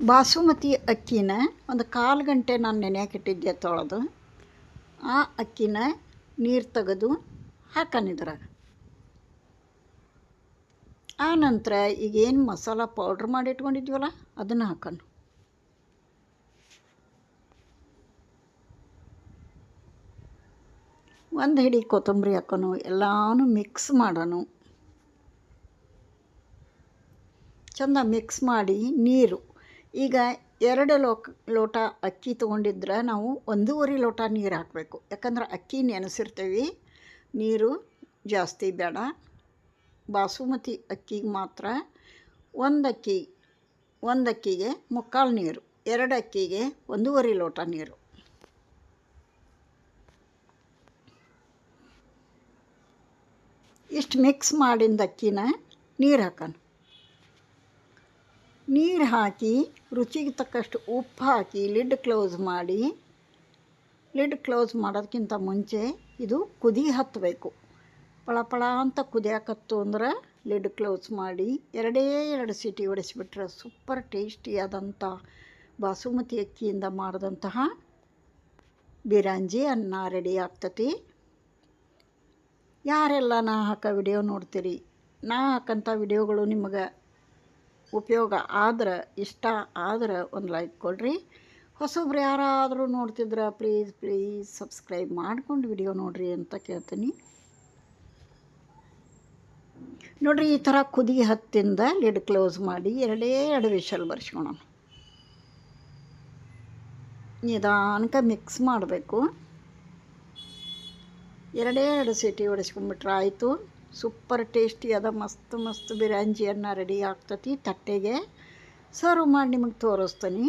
ಬಾಸುಮತಿ ಅಕ್ಕಿನ ಒಂದು ಕಾಲು ಗಂಟೆ ನಾನು ನೆನೆಯಾಕಿಟ್ಟಿದ್ದೆ ತೊಳೆದು, ಆ ಅಕ್ಕಿನ ನೀರು ತೆಗೆದು ಹಾಕನಿದ್ರಾಗ ಆ ನಂತರ ಈಗೇನು ಮಸಾಲ ಪೌಡ್ರ್ ಮಾಡಿ ಇಟ್ಕೊಂಡಿದ್ವಲ್ಲ, ಅದನ್ನು ಹಾಕೋಣ. ಒಂದು ಹಿಡಿ ಕೊತ್ತಂಬರಿ ಹಾಕೋನು ಎಲ್ಲನೂ ಮಿಕ್ಸ್ ಮಾಡೋಣ. ಚಂದ ಮಿಕ್ಸ್ ಮಾಡಿ ನೀರು ಈಗ ಎರಡು ಲೋಕ, ಲೋಟ ಅಕ್ಕಿ ತೊಗೊಂಡಿದ್ರೆ ನಾವು ಒಂದೂವರೆ ಲೋಟ ನೀರು ಹಾಕಬೇಕು. ಯಾಕಂದ್ರೆ ಅಕ್ಕಿ ನೆನೆಸಿರ್ತೀವಿ, ನೀರು ಜಾಸ್ತಿ ಬೇಡ. ಬಾಸುಮತಿ ಅಕ್ಕಿಗೆ ಮಾತ್ರ ಒಂದು ಅಕ್ಕಿ ಒಂದು ಅಕ್ಕಿಗೆ ಮುಕ್ಕಾಲು ನೀರು ಎರಡು ಅಕ್ಕಿಗೆ ಒಂದೂವರೆ ಲೋಟ ನೀರು. ಇಷ್ಟು ಮಿಕ್ಸ್ ಮಾಡಿದ ಅಕ್ಕಿನ ನೀರು ಹಾಕೋಣ. ನೀರು ಹಾಕಿ ರುಚಿಗೆ ತಕ್ಕಷ್ಟು ಉಪ್ಪು ಹಾಕಿ ಲಿಡ್ ಕ್ಲೋಸ್ ಮಾಡಿ. ಲಿಡ್ ಕ್ಲೋಸ್ ಮಾಡೋದಕ್ಕಿಂತ ಮುಂಚೆ ಇದು ಕುದಿ ಹತ್ತಬೇಕು ಪಳ ಪಳ ಅಂತ ಕುದಿಯಾಕತ್ತು ಅಂದ್ರೆ ಲಿಡ್ ಕ್ಲೋಸ್ ಮಾಡಿ, ಎರಡೇ ಎರಡು ಸೀಟಿ ಹೊಡೆಸಿಬಿಟ್ರೆ ಸೂಪರ್ ಟೇಸ್ಟಿಯಾದಂಥ ಬಾಸುಮತಿ ಅಕ್ಕಿಯಿಂದ ಮಾಡಿದಂತಹ ಬಿರಾಂಜಿ ಅನ್ನ ರೆಡಿ ಆಗ್ತತಿ. ಯಾರೆಲ್ಲ ನಾ ಹಾಕೋ ವಿಡಿಯೋ ನೋಡ್ತೀರಿ? ನಾ ಹಾಕಂಥ ವಿಡಿಯೋಗಳು ನಿಮಗೆ ಉಪಯೋಗ ಆದ್ರೆ, ಇಷ್ಟ ಆದ್ರೆ ಒಂದು ಲೈಕ್ ಕೊಡ್ರಿ. ಹೊಸೊಬ್ರು ಯಾರಾದರೂ ನೋಡ್ತಿದ್ರೆ ಪ್ಲೀಸ್ ಪ್ಲೀಸ್ ಸಬ್ಸ್ಕ್ರೈಬ್ ಮಾಡ್ಕೊಂಡು ವಿಡಿಯೋ ನೋಡ್ರಿ ಅಂತ ಕೇಳ್ತೀನಿ. ನೋಡ್ರಿ, ಈ ಥರ ಕುದಿ ಹತ್ತಿಂದ ಲಿಡ್ ಕ್ಲೋಸ್ ಮಾಡಿ ಎರಡೇ ಎರಡು ವಿಷಲ್ ಬರ್ಸ್ಕೊಳೋಣ. ನಿಧಾನಕ್ಕೆ ಮಿಕ್ಸ್ ಮಾಡಬೇಕು. ಎರಡೇ ಎರಡು ಸೀಟಿ ಹೊಡೆಸ್ಕೊಂಡ್ಬಿಟ್ರೆ ಆಯಿತು. ಸೂಪರ್ ಟೇಸ್ಟಿ ಅದ ಮಸ್ತ್ ಮಸ್ತ್ ಬಿರ್ಯಾಂಜಿಯನ್ನು ರೆಡಿ ಆಗ್ತತಿ ತಟ್ಟೆಗೆ. ಸರ್ವ್ ಮಾಡಿ ನಿಮಗೆ ತೋರಿಸ್ತೀನಿ.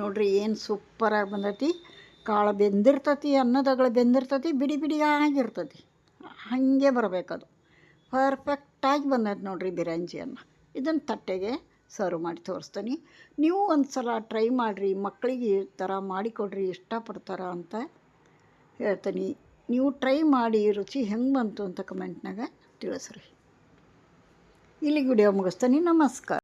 ನೋಡ್ರಿ ಏನು ಸೂಪರಾಗಿ ಬಂದೈತಿ. ಕಾಳು ಬೆಂದಿರ್ತತಿ, ಅನ್ನದಗಳು ಬೆಂದಿರ್ತತಿ, ಬಿಡಿ ಬಿಡಿ ಆಗಿರ್ತತಿ ಹಾಗೆ ಬರಬೇಕದು. ಪರ್ಫೆಕ್ಟಾಗಿ ಬಂದೈತೆ ನೋಡ್ರಿ ಬಿರಿಯಾನಿ ಅನ್ನ ಇದನ್ನು ತಟ್ಟೆಗೆ ಸರ್ವ್ ಮಾಡಿ ತೋರಿಸ್ತೀನಿ. ನೀವು ಒಂದು ಸಲ ಟ್ರೈ ಮಾಡಿರಿ. ಮಕ್ಕಳಿಗೆ ಈ ಥರ ಮಾಡಿಕೊಡ್ರಿ ಇಷ್ಟಪಡ್ತಾರ ಅಂತ. ಹೇಳ್ತೀನಿ. ನೀವು ಟ್ರೈ ಮಾಡಿ ರುಚಿ ಹೆಂಗೆ ಬಂತು ಅಂತ ಕಮೆಂಟ್ನಾಗ ತಿಳಿಸ್ರಿ. ಇಲ್ಲಿಗೆ ವಿಡಿಯೋ ಮುಗಿಸ್ತೀನಿ. ನಮಸ್ಕಾರ.